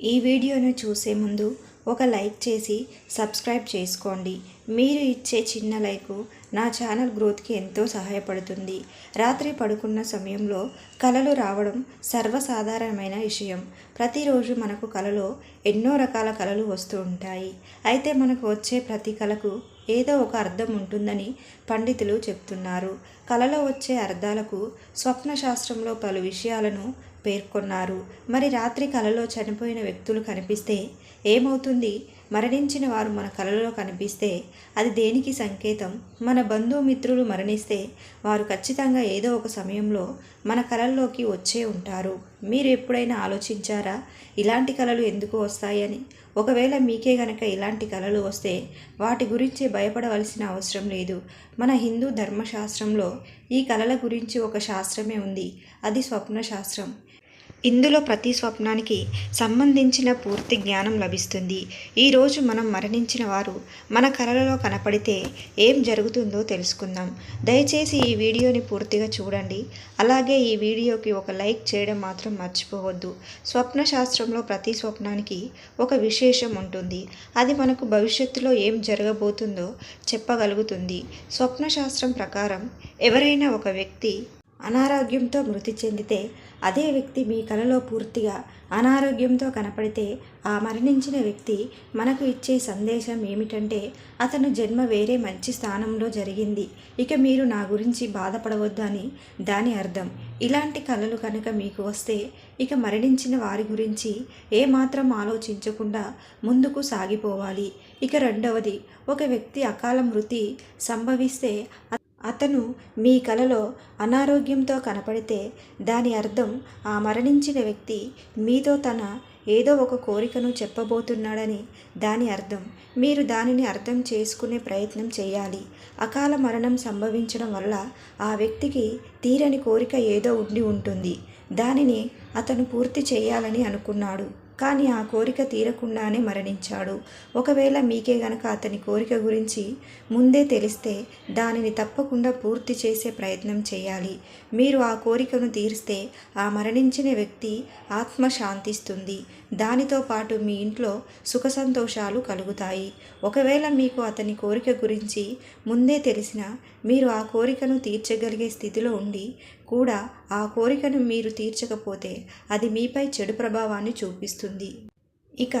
ఈ వీడియోను చూసే ముందు ఒక లైక్ చేసి సబ్స్క్రైబ్ చేసుకోండి. మీరు ఇచ్చే చిన్న లైకు నా ఛానల్ గ్రోత్కి ఎంతో సహాయపడుతుంది. రాత్రి పడుకున్న సమయంలో కలలు రావడం సర్వసాధారణమైన విషయం. ప్రతిరోజు మనకు కలలో ఎన్నో రకాల కలలు వస్తూ ఉంటాయి. అయితే మనకు వచ్చే ప్రతి కళకు ఏదో ఒక అర్థం ఉంటుందని పండితులు చెప్తున్నారు. కలలో వచ్చే అర్థాలకు స్వప్న శాస్త్రంలో పలు విషయాలను పేర్కొన్నారు. మరి రాత్రి కలలో చనిపోయిన వ్యక్తులు కనిపిస్తే ఏమవుతుంది? మరణించిన వారు మన కలలో కనిపిస్తే అది దేనికి సంకేతం? మన బంధుమిత్రులు మరణిస్తే వారు ఖచ్చితంగా ఏదో ఒక సమయంలో మన కలల్లోకి వచ్చే ఉంటారు. మీరు ఎప్పుడైనా ఆలోచించారా? ఇలాంటి కలలు ఎందుకు వస్తాయని? ఒకవేళ మీకే గనక ఇలాంటి కలలు వస్తే వాటి గురించి భయపడవలసిన అవసరం లేదు. మన హిందూ ధర్మశాస్త్రంలో ఈ కలల గురించి ఒక శాస్త్రమే ఉంది. అది స్వప్న శాస్త్రం ఇందులో ప్రతి స్వప్నానికి సంబంధించిన పూర్తి జ్ఞానం లభిస్తుంది. ఈరోజు మనం మరణించిన వారు మన కలలలో కనపడితే ఏం జరుగుతుందో తెలుసుకుందాం. దయచేసి ఈ వీడియోని పూర్తిగా చూడండి. అలాగే ఈ వీడియోకి ఒక లైక్ చేయడం మాత్రం మర్చిపోవద్దు. స్వప్న శాస్త్రంలో ప్రతి స్వప్నానికి ఒక విశేషం ఉంటుంది. అది మనకు భవిష్యత్తులో ఏం జరగబోతుందో చెప్పగలుగుతుంది. స్వప్న శాస్త్రం ప్రకారం ఎవరైనా ఒక వ్యక్తి అనారోగ్యంతో మృతి చెందితే అదే వ్యక్తి మీ కలలో పూర్తిగా అనారోగ్యంతో కనపడితే ఆ మరణించిన వ్యక్తి మనకు ఇచ్చే సందేశం ఏమిటంటే అతను జన్మ వేరే మంచి స్థానంలో జరిగింది. ఇక మీరు నా గురించి బాధపడవద్దు అని దాని అర్థం. ఇలాంటి కళలు కనుక మీకు వస్తే ఇక మరణించిన వారి గురించి ఏమాత్రం ఆలోచించకుండా ముందుకు సాగిపోవాలి. ఇక రెండవది ఒక వ్యక్తి అకాల మృతి సంభవిస్తే అతను మీ కలలో అనారోగ్యంతో కనపడితే దాని అర్థం ఆ మరణించిన వ్యక్తి మీతో తన ఏదో ఒక కోరికను చెప్పబోతున్నాడని దాని అర్థం. మీరు దానిని అర్థం చేసుకునే ప్రయత్నం చేయాలి. అకాల మరణం సంభవించడం వల్ల ఆ వ్యక్తికి తీరని కోరిక ఏదో ఉండి ఉంటుంది. దానిని అతను పూర్తి చేయాలని అనుకున్నాడు. కానీ ఆ కోరిక తీరకుండానే మరణించాడు. ఒకవేళ మీకే గనక అతని కోరిక గురించి ముందే తెలిస్తే దానిని తప్పకుండా పూర్తి చేసే ప్రయత్నం చేయాలి. మీరు ఆ కోరికను తీరిస్తే ఆ మరణించిన వ్యక్తి ఆత్మ శాంతిస్తుంది. దానితో పాటు మీ ఇంట్లో సుఖ సంతోషాలు కలుగుతాయి. ఒకవేళ మీకు అతని కోరిక గురించి ముందే తెలిసిన మీరు ఆ కోరికను తీర్చగలిగే స్థితిలో ఉండి కూడా ఆ కోరికను మీరు తీర్చకపోతే అది మీపై చెడు ప్రభావాన్ని చూపిస్తుంది. ఇక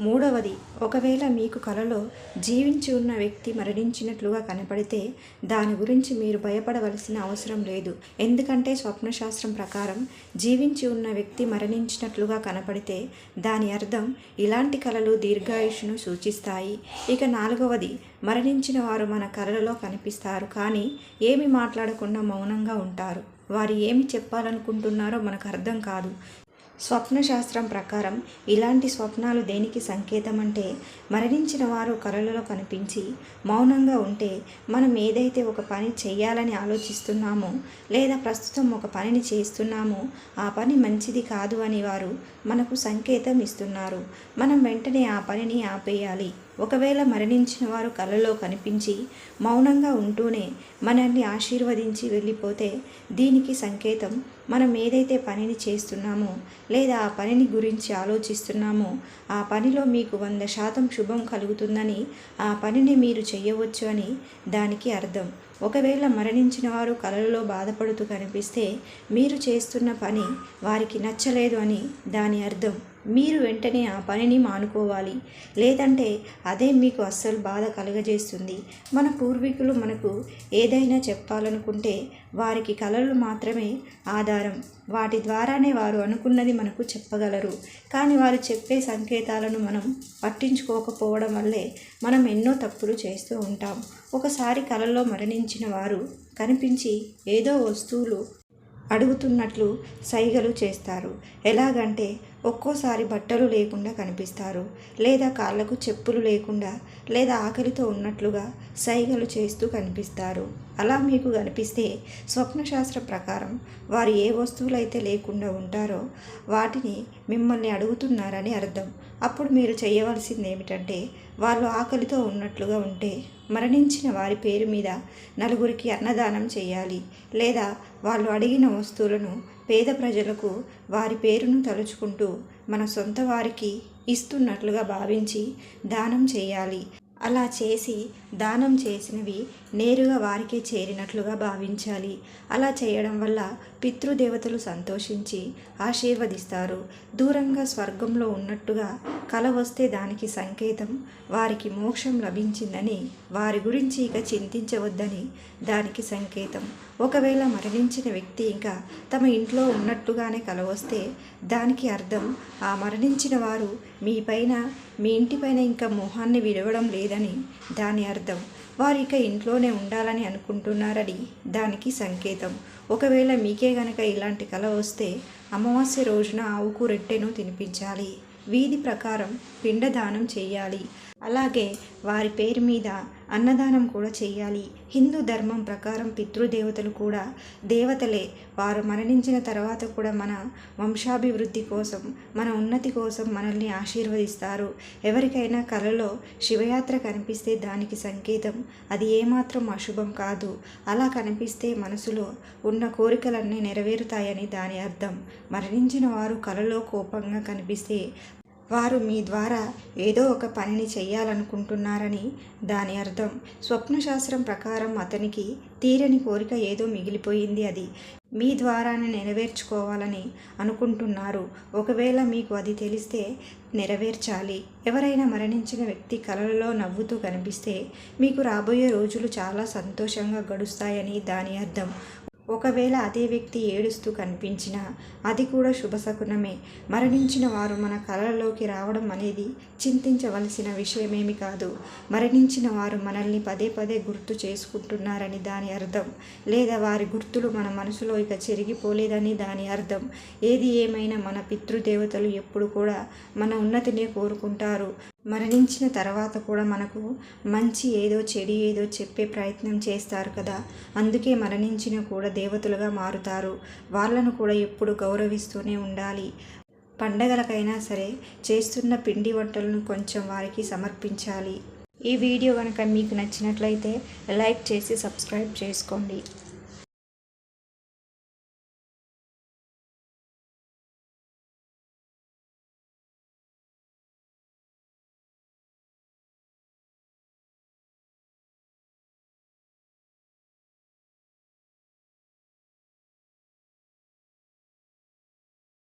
మూడవది ఒకవేళ మీకు కలలో జీవించి ఉన్న వ్యక్తి మరణించినట్లుగా కనపడితే దాని గురించి మీరు భయపడవలసిన అవసరం లేదు. ఎందుకంటే స్వప్నశాస్త్రం ప్రకారం జీవించి ఉన్న వ్యక్తి మరణించినట్లుగా కనపడితే దాని అర్థం ఇలాంటి కళలు దీర్ఘాయుషును సూచిస్తాయి. ఇక నాలుగవది మరణించిన వారు మన కళలలో కనిపిస్తారు కానీ ఏమి మాట్లాడకుండా మౌనంగా ఉంటారు. వారు ఏమి చెప్పాలనుకుంటున్నారో మనకు అర్థం కాదు. స్వప్న శాస్త్రం ప్రకారం ఇలాంటి స్వప్నాలు దేనికి సంకేతం అంటే మరణించిన వారు కలలలో కనిపించి మౌనంగా ఉంటే మనం ఏదైతే ఒక పని చేయాలని ఆలోచిస్తున్నామో లేదా ప్రస్తుతం ఒక పనిని చేస్తున్నామో ఆ పని మంచిది కాదు అని వారు మనకు సంకేతం ఇస్తున్నారు. మనం వెంటనే ఆ పనిని ఆపేయాలి. ఒకవేళ మరణించిన వారు కలలో కనిపించి మౌనంగా ఉంటూనే మనల్ని ఆశీర్వదించి వెళ్ళిపోతే దీనికి సంకేతం మనం ఏదైతే పనిని చేస్తున్నామో లేదా ఆ పనిని గురించి ఆలోచిస్తున్నామో ఆ పనిలో మీకు వంద శాతం శుభం కలుగుతుందని ఆ పనిని మీరు చేయవచ్చు అని దానికి అర్థం. ఒకవేళ మరణించిన వారు కలలో బాధపడుతూ కనిపిస్తే మీరు చేస్తున్న పని వారికి నచ్చలేదు అని దాని అర్థం. మీరు వెంటనే ఆ పనిని మానుకోవాలి. లేదంటే అదే మీకు అస్సలు బాధ కలుగజేస్తుంది. మన పూర్వీకులు మనకు ఏదైనా చెప్పాలనుకుంటే వారికి కళలు మాత్రమే ఆధారం. వాటి ద్వారానే వారు అనుకున్నది మనకు చెప్పగలరు. కానీ వారు చెప్పే సంకేతాలను మనం పట్టించుకోకపోవడం వల్లే మనం ఎన్నో తప్పులు చేస్తూ ఉంటాం. ఒకసారి కళలో మరణించిన వారు కనిపించి ఏదో వస్తువులు అడుగుతున్నట్లు సైగలు చేస్తారు. ఎలాగంటే ఒక్కోసారి బట్టలు లేకుండా కనిపిస్తారు. లేదా కాళ్ళకు చెప్పులు లేకుండా లేదా ఆకలితో ఉన్నట్లుగా సైగలు చేస్తూ కనిపిస్తారు. అలా మీకు కనిపిస్తే స్వప్నశాస్త్ర ప్రకారం వారు ఏ వస్తువులైతే లేకుండా ఉంటారో వాటిని మిమ్మల్ని అడుగుతున్నారని అర్థం. అప్పుడు మీరు చేయవలసింది ఏమిటంటే వాళ్ళు ఆకలితో ఉన్నట్లుగా ఉంటే మరణించిన వారి పేరు మీద నలుగురికి అన్నదానం చేయాలి. లేదా వాళ్ళు అడిగిన వస్తువులను పేద ప్రజలకు వారి పేరును తలుచుకుంటూ మన సొంత వారికి ఇస్తున్నట్లుగా భావించి దానం చేయాలి. అలా చేసి దానం చేసినవి నేరుగా వారికే చేరినట్లుగా భావించాలి. అలా చేయడం వల్ల పితృదేవతలు సంతోషించి ఆశీర్వదిస్తారు. దూరంగా స్వర్గంలో ఉన్నట్టుగా కల వస్తే దానికి సంకేతం వారికి మోక్షం లభించిందని వారి గురించి ఇక చింతించవద్దని దానికి సంకేతం. ఒకవేళ మరణించిన వ్యక్తి ఇంకా తమ ఇంట్లో ఉన్నట్టుగానే కల వస్తే దానికి అర్థం ఆ మరణించిన వారు మీ పైన మీ ఇంటిపైన ఇంకా మొహాన్ని విడవడం లేదని దాని అర్థం. వారు ఇక ఇంట్లోనే ఉండాలని అనుకుంటున్నారని దానికి సంకేతం. ఒకవేళ మీకే గనక ఇలాంటి కళ వస్తే అమావాస్య రోజున ఆవుకు రెట్టెను తినిపించాలి. వీధి ప్రకారం పిండదానం చేయాలి. అలాగే వారి పేరు మీద అన్నదానం కూడా చేయాలి. హిందూ ధర్మం ప్రకారం పితృదేవతలు కూడా దేవతలే. వారు మరణించిన తర్వాత కూడా మన వంశాభివృద్ధి కోసం మన ఉన్నతి కోసం మనల్ని ఆశీర్వదిస్తారు. ఎవరికైనా కలలో శివయాత్ర కనిపిస్తే దానికి సంకేతం అది ఏమాత్రం అశుభం కాదు. అలా కనిపిస్తే మనసులో ఉన్న కోరికలన్నీ నెరవేరుతాయని దాని అర్థం. మరణించిన వారు కలలో కోపంగా కనిపిస్తే వారు మీ ద్వారా ఏదో ఒక పనిని చేయాలనుకుంటున్నారని దాని అర్థం. స్వప్నశాస్త్రం ప్రకారం అతనికి తీరని కోరిక ఏదో మిగిలిపోయింది అది. మీ ద్వారానే నెరవేర్చుకోవాలని అనుకుంటున్నారు. ఒకవేళ మీకు అది తెలిస్తే నెరవేర్చాలి. ఎవరైనా మరణించిన వ్యక్తి కలలలో నవ్వుతూ కనిపిస్తే మీకు రాబోయే రోజులు చాలా సంతోషంగా గడుస్తాయని దాని అర్థం. ఒకవేళ అదే వ్యక్తి ఏడుస్తూ కనిపించినా అది కూడా శుభశకునమే మరణించిన వారు మన కళలలోకి రావడం అనేది చింతించవలసిన విషయమేమి కాదు. మరణించిన వారు మనల్ని పదే పదే గుర్తు చేసుకుంటున్నారని దాని అర్థం. లేదా వారి గుర్తులు మన మనసులో ఇక చెరిగిపోలేదని దాని అర్థం. ఏది ఏమైనా మన పితృదేవతలు ఎప్పుడు కూడా మన ఉన్నతినే కోరుకుంటారు. మరణించిన తర్వాత కూడా మనకు మంచి ఏదో చెడు ఏదో చెప్పే ప్రయత్నం చేస్తారు కదా. అందుకే మరణించిన కూడా దేవతలుగా మారుతారు. వాళ్ళను కూడా ఎప్పుడు గౌరవిస్తూనే ఉండాలి. పండగలకైనా సరే చేస్తున్న పిండి వంటలను కొంచెం వారికి సమర్పించాలి. ఈ వీడియో కనుక మీకు నచ్చినట్లయితే లైక్ చేసి సబ్స్క్రైబ్ చేసుకోండి.